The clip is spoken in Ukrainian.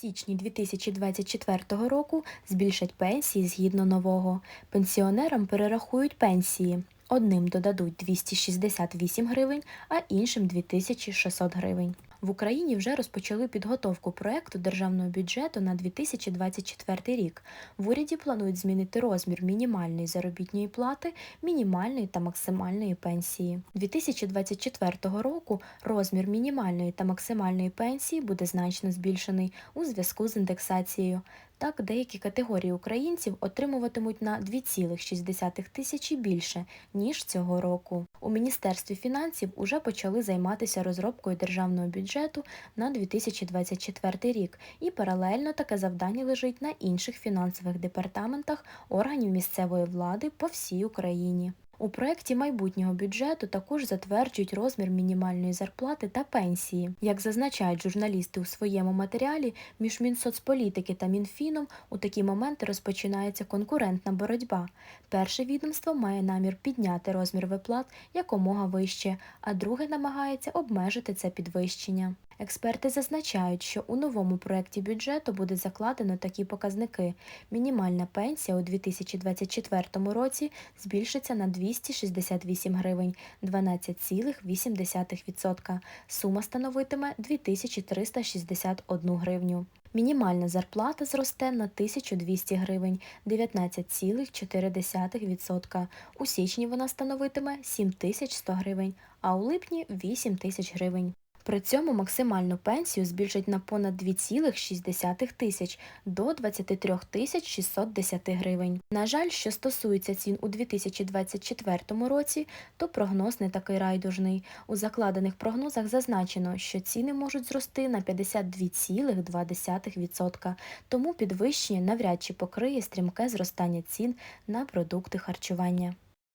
січні 2024 року збільшать пенсії згідно нового. Пенсіонерам перерахують пенсії. Одним додадуть 268 гривень, а іншим 2600 гривень. В Україні вже розпочали підготовку проекту державного бюджету на 2024 рік. В уряді планують змінити розмір мінімальної заробітної плати, мінімальної та максимальної пенсії. 2024 року розмір мінімальної та максимальної пенсії буде значно збільшений у зв'язку з індексацією. Так, деякі категорії українців отримуватимуть на 2,6 тисячі більше, ніж цього року. У Міністерстві фінансів уже почали займатися розробкою державного бюджету на 2024 рік, і паралельно таке завдання лежить на інших фінансових департаментах органів місцевої влади по всій Україні. У проєкті майбутнього бюджету також затверджують розмір мінімальної зарплати та пенсії. Як зазначають журналісти у своєму матеріалі, між Мінсоцполітики та Мінфіном у такі моменти розпочинається конкурентна боротьба. Перше відомство має намір підняти розмір виплат якомога вище, а друге намагається обмежити це підвищення. Експерти зазначають, що у новому проєкті бюджету буде закладено такі показники. Мінімальна пенсія у 2024 році збільшиться на 268 гривень 12,8%. Сума становитиме 2361 гривню. Мінімальна зарплата зросте на 1200 гривень 19,4%. У січні вона становитиме 7100 гривень, а у липні 8000 гривень. При цьому максимальну пенсію збільшать на понад 2,6 тисяч до 23 тисяч 610 гривень. На жаль, що стосується цін у 2024 році, то прогноз не такий райдужний. У закладених прогнозах зазначено, що ціни можуть зрости на 52,2%, тому підвищення навряд чи покриє стрімке зростання цін на продукти харчування.